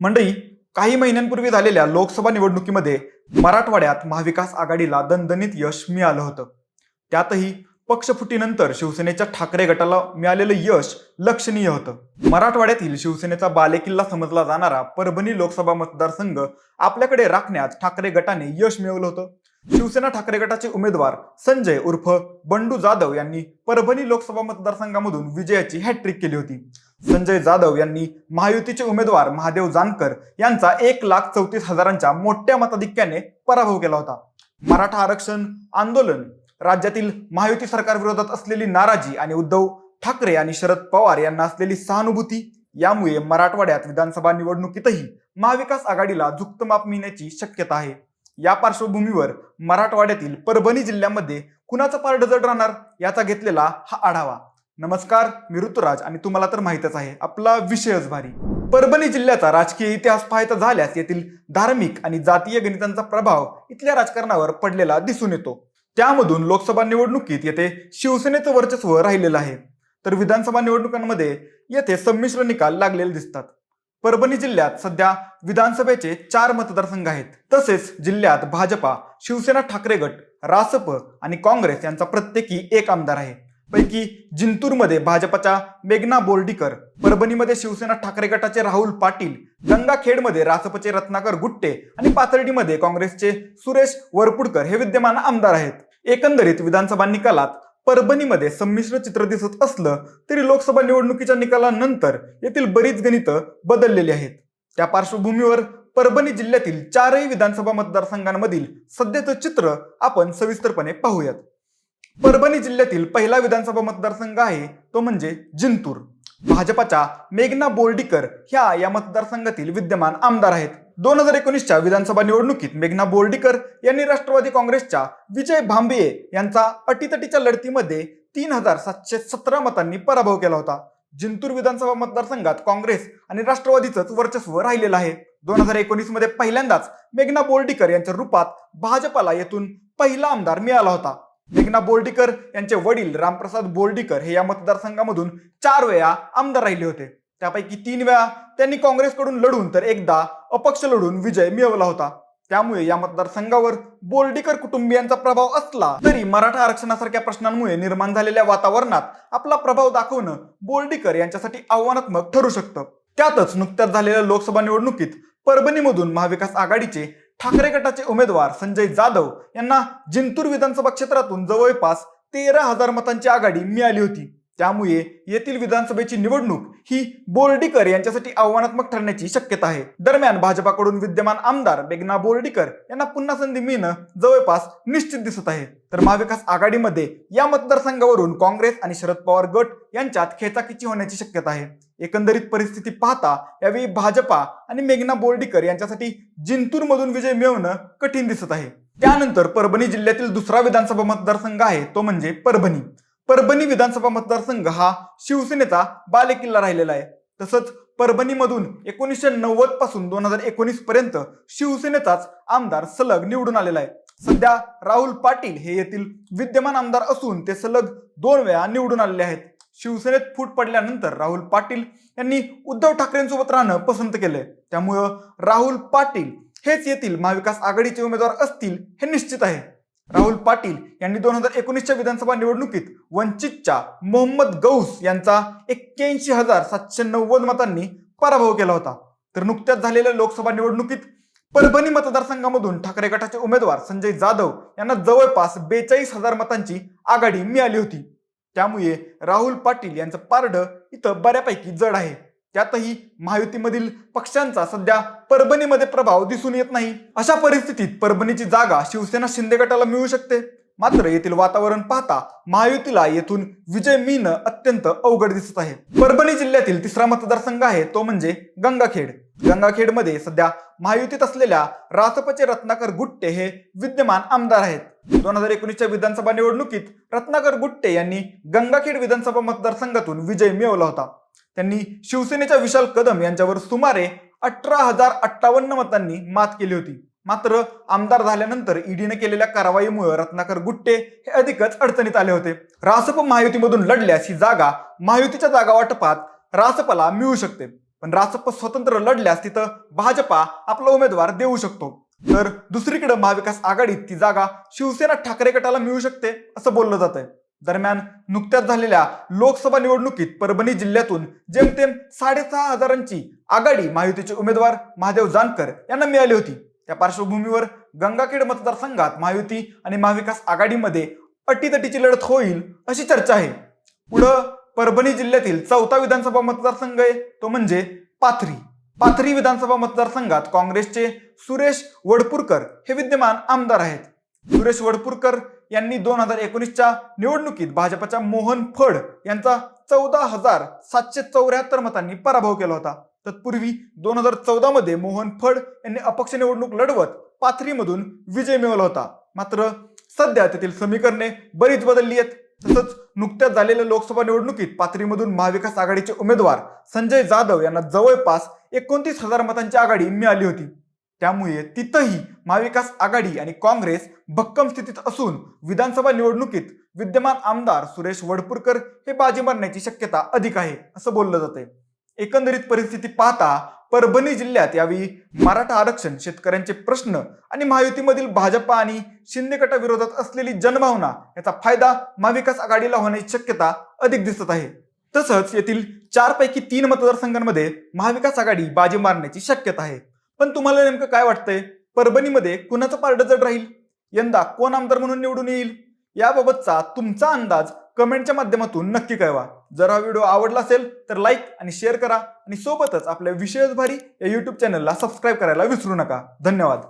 मंडळी काही महिन्यांपूर्वी झालेल्या लोकसभा निवडणुकीमध्ये मराठवाड्यात महाविकास आघाडीला दणदणीत यश मिळालं होतं. त्यातही पक्षफुटीनंतर शिवसेनेच्या ठाकरे गटाला मिळालेलं यश लक्षणीय होतं. मराठवाड्यातील शिवसेनेचा बालेकिल्ला समजला जाणारा परभणी लोकसभा मतदारसंघ आपल्याकडे राखण्यात ठाकरे गटाने यश मिळवलं होतं. शिवसेना ठाकरे गटाचे उमेदवार संजय उर्फ बंडू जाधव यांनी परभणी लोकसभा मतदारसंघामधून विजयाची हॅट्रिक केली होती. संजय जाधव यांनी महायुतीचे उमेदवार महादेव जानकर यांचा एक लाख चौतीस हजारांच्या मोठ्या मताधिक्याने पराभव केला होता. मराठा आरक्षण आंदोलन राज्यातील महायुती सरकार विरोधात असलेली नाराजी आणि उद्धव ठाकरे आणि शरद पवार यांना असलेली सहानुभूती यामुळे मराठवाड्यात विधानसभा निवडणुकीतही महाविकास आघाडीला झुक्त माप मिळण्याची शक्यता आहे. या पार्श्वभूमीवर मराठवाड्यातील परभणी जिल्ह्यामध्ये कुणाचं पारड जड राहणार याचा घेतलेला हा आढावा. नमस्कार मी ऋतुराज आणि तुम्हाला तर माहितच आहे आपला विषयच भारी. परभणी जिल्ह्याचा राजकीय इतिहास पाहायचा झाल्यास येथील धार्मिक आणि जातीय गणितांचा प्रभाव इथल्या राजकारणावर पडलेला दिसून येतो. त्यामधून लोकसभा निवडणुकीत येथे शिवसेनेचं वर्चस्व राहिलेलं आहे. तर विधानसभा निवडणुकांमध्ये येथे संमिश्र निकाल लागलेले दिसतात. परभणी जिल्ह्यात सध्या विधानसभेचे चार मतदारसंघ आहेत. तसेच जिल्ह्यात भाजपा शिवसेना ठाकरे गट रासप आणि काँग्रेस यांचा प्रत्येकी एक आमदार आहे. पैकी जिंतूरमध्ये भाजपच्या मेघना बोर्डीकर परभणीमध्ये शिवसेना ठाकरे गटाचे राहुल पाटील गंगाखेडमध्ये रासपचे रत्नाकर गुट्टे आणि पाथर्डीमध्ये काँग्रेसचे सुरेश वरपुडकर हे विद्यमान आमदार आहेत. एकंदरीत विधानसभा निकालात परभणीमध्ये संमिश्र चित्र दिसत असलं तरी लोकसभा निवडणुकीच्या निकालानंतर येथील बरीच गणितं बदललेली आहेत. त्या पार्श्वभूमीवर परभणी जिल्ह्यातील चारही विधानसभा मतदारसंघांमधील सध्याचं चित्र आपण सविस्तरपणे पाहूयात. परभणी जिल्ह्यातील पहिला विधानसभा मतदारसंघ आहे तो म्हणजे जिंतूर. भाजपाच्या मेघना बोर्डीकर ह्या या मतदारसंघातील विद्यमान आमदार आहेत. दोन हजार एकोणीसच्या विधानसभा निवडणुकीत मेघना बोर्डीकर यांनी राष्ट्रवादी काँग्रेसच्या विजय भांबिये यांचा अटीतटीच्या लढतीमध्ये तीन हजार सातशे सतरा मतांनी पराभव केला होता. जिंतूर विधानसभा मतदारसंघात काँग्रेस आणि राष्ट्रवादीचंच वर्चस्व राहिलेलं आहे. दोन हजार एकोणीसमध्ये पहिल्यांदाच मेघना बोर्डीकर यांच्या रूपात भाजपाला येथून पहिला आमदार मिळाला होता. मेघना बोर्डीकर यांचे वडील रामप्रसाद बोर्डीकर हे या मतदारसंघामधून चार वेळा आमदार राहिले होते. त्यापैकी तीन वेळा त्यांनी काँग्रेसकडून लढून तर एकदा अपक्ष लढून विजय मिळवला होता. त्यामुळे या मतदारसंघावर बोर्डीकर कुटुंबियांचा प्रभाव असला तरी मराठा आरक्षणासारख्या प्रश्नांमुळे निर्माण झालेल्या वातावरणात आपला प्रभाव दाखवणं बोर्डीकर यांच्यासाठी आव्हानात्मक ठरू शकतं. त्यातच नुकत्याच झालेल्या लोकसभा निवडणुकीत परभणीमधून महाविकास आघाडीचे ठाकरे गटाचे उमेदवार संजय जाधव यांना जिंतूर विधानसभा क्षेत्रातून जवळपास तेरा हजार मतांची आघाडी मिळाली होती. त्यामुळे येथील विधानसभेची निवडणूक ही बोर्डीकर यांच्यासाठी आव्हानात्मक ठरण्याची शक्यता आहे. दरम्यान भाजपाकडून विद्यमान आमदार बेगना बोर्डीकर यांना पुन्हा संधी मिळणं जवळपास निश्चित दिसत आहे. तर महाविकास आघाडीमध्ये या मतदारसंघावरून काँग्रेस आणि शरद पवार गट यांच्यात खेचाखेची होण्याची शक्यता आहे. एकंदरीत परिस्थिती पाहता यावेळी भाजपा आणि मेघना बोर्डीकर यांच्यासाठी जिंतूरमधून विजय मिळवणं कठीण दिसत आहे. त्यानंतर परभणी जिल्ह्यातील दुसरा विधानसभा मतदारसंघ आहे तो म्हणजे परभणी. परभणी विधानसभा मतदारसंघ हा शिवसेनेचा बालेकिल्ला राहिलेला आहे. तसंच परभणीमधून एकोणीसशे नव्वदपासून दोन हजार एकोणीस पर्यंत शिवसेनेचाच आमदार सलग निवडून आलेला आहे. सध्या राहुल पाटील हे येथील विद्यमान आमदार असून ते सलग दोन वेळा निवडून आलेले आहेत. शिवसेनेत फूट पडल्यानंतर राहुल पाटील यांनी उद्धव ठाकरेंसोबत राहणं पसंत केलंय. त्यामुळं राहुल पाटील हेच येथील महाविकास आघाडीचे उमेदवार असतील हे निश्चित आहे. राहुल पाटील यांनी दोन हजार एकोणीसच्या विधानसभा निवडणुकीत वंचितच्या मोहम्मद गौस यांचा एक्क्याऐंशी हजार सातशे नव्वद मतांनी पराभव केला होता. तर नुकत्याच झालेल्या लोकसभा निवडणुकीत परभणी मतदारसंघामधून ठाकरे गटाचे उमेदवार संजय जाधव यांना जवळपास बेचाळीस हजार मतांची आघाडी मिळाली होती. त्यामुळे राहुल पाटील यांचं पारडं इथं बऱ्यापैकी जड आहे. त्यातही महायुतीमधील पक्षांचा सध्या परभणीमध्ये प्रभाव दिसून येत नाही. अशा परिस्थितीत परभणीची जागा शिवसेना शिंदे गटाला मिळू शकते. मात्र येथील वातावरण पाहता महायुतीला येथून विजय मिळणं अत्यंत अवघड दिसत आहे. परभणी जिल्ह्यातील तिसरा मतदारसंघ आहे तो म्हणजे गंगाखेड. गंगाखेडमध्ये सध्या महायुतीत असलेल्या रासपचे रत्नाकर गुट्टे हे विद्यमान आमदार आहेत. दोन हजार एकोणीसच्या विधानसभा निवडणुकीत रत्नाकर गुट्टे यांनी गंगाखेड विधानसभा मतदारसंघातून विजय मिळवला होता. त्यांनी शिवसेनेच्या विशाल कदम यांच्यावर सुमारे अठरा हजार अठ्ठावन्न मतांनी मात केली होती. मात्र आमदार झाल्यानंतर ईडीने केलेल्या कारवाईमुळे रत्नाकर गुट्टे हे अधिकच अडचणीत आले होते. रासप महायुतीमधून लढल्यास ही जागा महायुतीच्या जागा वाटपात रासपला मिळू शकते. पण रासप स्वतंत्र लढल्यास तिथं भाजपा आपला उमेदवार देऊ शकतो. तर दुसरीकडे महाविकास आघाडीत ती जागा शिवसेना ठाकरे गटाला मिळू शकते असं बोललं जात आहे दरम्यान नुकत्याच झालेल्या लोकसभा निवडणुकीत परभणी जिल्ह्यातून जेमतेम साडेसहा हजारांची आघाडी महायुतीचे उमेदवार महादेव जानकर यांना मिळाली होती. त्या पार्श्वभूमीवर गंगाखेड मतदारसंघात महायुती आणि महाविकास आघाडीमध्ये अटीतटीची लढत होईल अशी चर्चा आहे. पुढं परभणी जिल्ह्यातील चौथा विधानसभा मतदारसंघ आहे तो म्हणजे पाथरी. पाथरी विधानसभा मतदारसंघात काँग्रेसचे सुरेश वडपूरकर हे विद्यमान आमदार आहेत. सुरेश वडपूरकर यांनी दोन हजार एकोणीसच्या निवडणुकीत भाजपच्या मोहन फड यांचा चौदा हजार सातशे चौऱ्याहत्तर मतांनी पराभव केला होता. तत्पूर्वी दोन हजार चौदामध्ये मोहन फड यांनी अपक्ष निवडणूक लढवत पाथरीमधून विजय मिळवला होता. मात्र सध्या तेथील समीकरणे बरीच बदलली आहेत. तसंच नुकत्याच झालेल्या लोकसभा निवडणुकीत पाथरीमधून महाविकास आघाडीचे उमेदवार संजय जाधव यांना जवळपास एकोणतीस हजार मतांची आघाडी मिळाली होती. त्यामुळे तिथंही महाविकास आघाडी आणि काँग्रेस भक्कम स्थितीत असून विधानसभा निवडणुकीत विद्यमान आमदार सुरेश वडपूरकर हे बाजी मारण्याची शक्यता अधिक आहे असं बोललं जाते एकंदरीत परिस्थिती पाहता परभणी जिल्ह्यात यावेळी मराठा आरक्षण शेतकऱ्यांचे प्रश्न आणि महायुतीमधील भाजपा आणि शिंदे गटाविरोधात असलेली जनभावना याचा फायदा महाविकास आघाडीला होण्याची शक्यता अधिक दिसत आहे. तसंच येथील चार पैकी तीन मतदारसंघांमध्ये महाविकास आघाडी बाजी मारण्याची शक्यता आहे. पण तुम्हाला नेमकं काय वाटतंय? परभणीमध्ये कुणाचं पारड जड राहील? यंदा कोण आमदार म्हणून निवडून येईल? याबाबतचा तुमचा अंदाज कमेंटच्या माध्यमातून नक्की कळवा. जर हा व्हिडिओ आवडला असेल तर लाईक आणि शेअर करा. आणि सोबतच आपल्या विशेष भारी या युट्यूब चॅनलला सबस्क्राईब करायला विसरू नका. धन्यवाद.